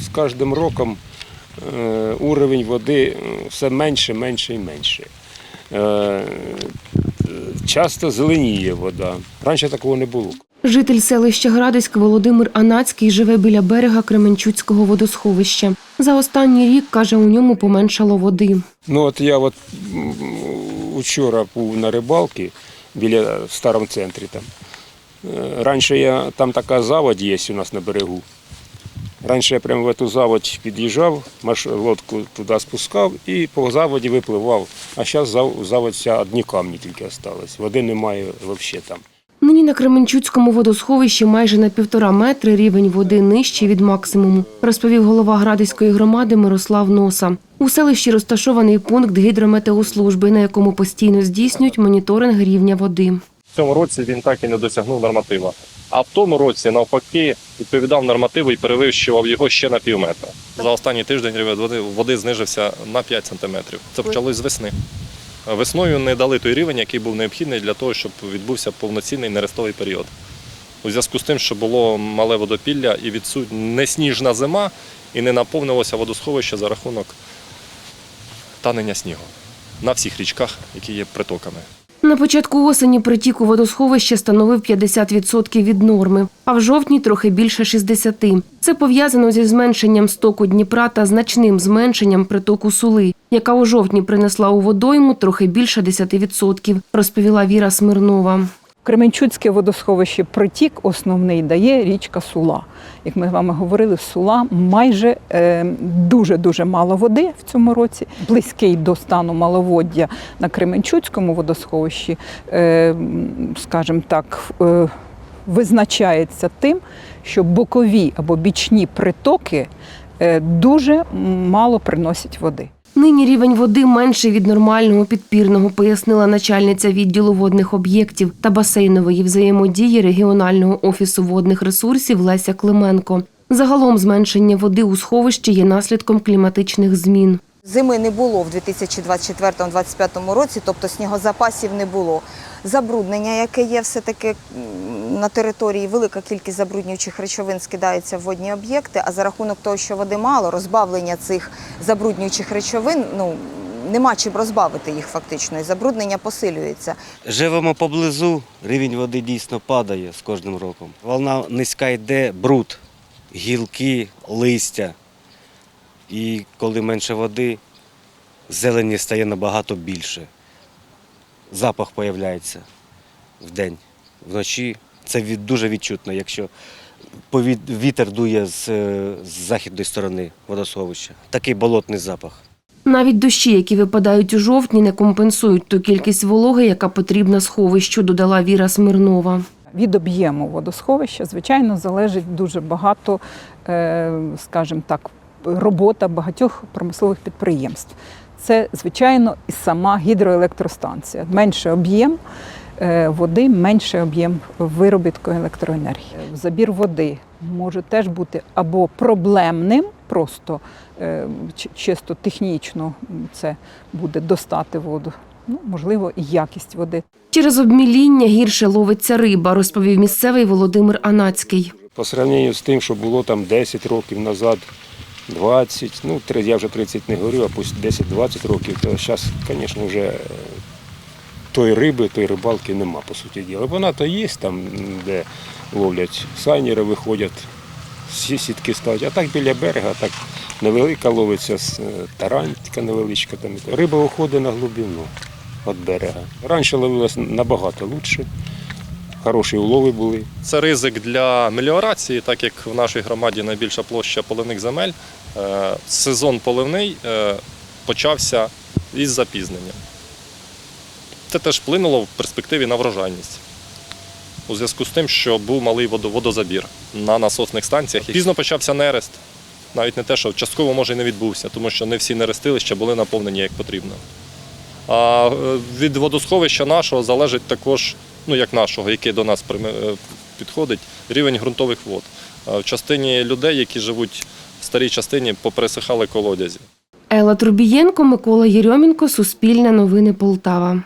з кожним роком е, уровень води е, все менше, менше і менше. Е, Часто зеленіє вода. Раніше такого не було. Житель селища Градиськ Володимир Анацький живе біля берега Кременчуцького водосховища. За останній рік, каже, у ньому поменшало води. Ну от я от м, учора був на рибалці біля в старому центрі там. Раніше я там така заводь є у нас на берегу. Раніше я прямо в цю заводь під'їжджав, маш- лодку туди спускав і по заводі випливав. А зараз заводь вся одні камні тільки залишились. Води немає взагалі там. Нині на Кременчуцькому водосховищі майже на півтора метри рівень води нижчий від максимуму, розповів голова Градиської громади Мирослав Носа. У селищі розташований пункт гідрометеослужби, на якому постійно здійснюють моніторинг рівня води. В цьому році він так і не досягнув норматива. А в тому році, навпаки, відповідав нормативу і перевищував його ще на пів метра. За останній тиждень рівень води, води знижився на 5 сантиметрів. Це почалось з весни. Весною не дали той рівень, який був необхідний для того, щоб відбувся повноцінний нерестовий період. У зв'язку з тим, що було мале водопілля і відсутня несніжна зима, і не наповнилося водосховище за рахунок танення снігу на всіх річках, які є притоками. На початку осені притік у водосховище становив 50% від норми, а в жовтні трохи більше 60%. Це пов'язано зі зменшенням стоку Дніпра та значним зменшенням притоку Сули, яка у жовтні принесла у водойму трохи більше 10%, розповіла Віра Смирнова. Кременчуцьке водосховище притік основний дає річка Сула. Як ми з вами говорили, Сула майже е, дуже-дуже мало води в цьому році, близький до стану маловоддя на Кременчуцькому водосховищі, е, скажімо так, е, визначається тим, що бокові або бічні притоки дуже мало приносять води. Нині рівень води менший від нормального підпірного, пояснила начальниця відділу водних об'єктів та басейнової взаємодії регіонального офісу водних ресурсів Леся Клименко. Загалом зменшення води у сховищі є наслідком кліматичних змін. Зими не було в 2024-2025 році, тобто снігозапасів не було. Забруднення, яке є все-таки на території, велика кількість забруднюючих речовин скидається в водні об'єкти, а за рахунок того, що води мало, розбавлення цих забруднюючих речовин, ну, нема чим розбавити їх фактично, і забруднення посилюється. Живемо поблизу, рівень води дійсно падає з кожним роком. Волна низька йде, бруд, гілки, листя. І коли менше води, зелені стає набагато більше. Запах появляється вдень, вночі. Це від, дуже відчутно, якщо вітер дує з, е, з західної сторони водосховища. Такий болотний запах. Навіть дощі, які випадають у жовтні, не компенсують ту кількість вологи, яка потрібна сховищу, додала Віра Смирнова. Від об'єму водосховища, звичайно, залежить дуже багато, е, скажімо так, робота багатьох промислових підприємств. Це, звичайно, і сама гідроелектростанція. Менше об'єм е, води, менше об'єм виробітку електроенергії. Забір води може теж бути або проблемним, просто е, чисто технічно це буде достати воду. Ну, можливо, і якість води. Через обміління гірше ловиться риба, розповів місцевий Володимир Анацький. По сравненню з тим, що було там 10 років назад, 20, ну, я вже 30 не говорю, а пусть 10-20 років, то зараз, звісно, вже е, тої риби, тої рибалки нема, по суті діла. Вона то є там, де ловлять сайнери, виходять, сітки ставлять, а так біля берега, так невелика ловиться, е, невеличка. Там. Риба уходить на глибину від берега. Раніше ловилась набагато краще, хороші улови були. Це ризик для меліорації, так як в нашій громаді найбільша площа поливних земель. Е, Сезон поливний е, почався із запізненням. Це теж вплинуло в перспективі на врожайність. У зв'язку з тим, що був малий водозабір на насосних станціях. Пізно почався нерест. Навіть не те, що частково може і не відбувся, тому що не всі нерестилища були наповнені як потрібно. А е, від водосховища нашого залежить також, ну як нашого, який до нас е, підходить, рівень ґрунтових вод. В частині людей, які живуть в старій частині, попересихали колодязі. Елла Трубієнко, Микола Єрьомінко, Суспільне новини Полтава.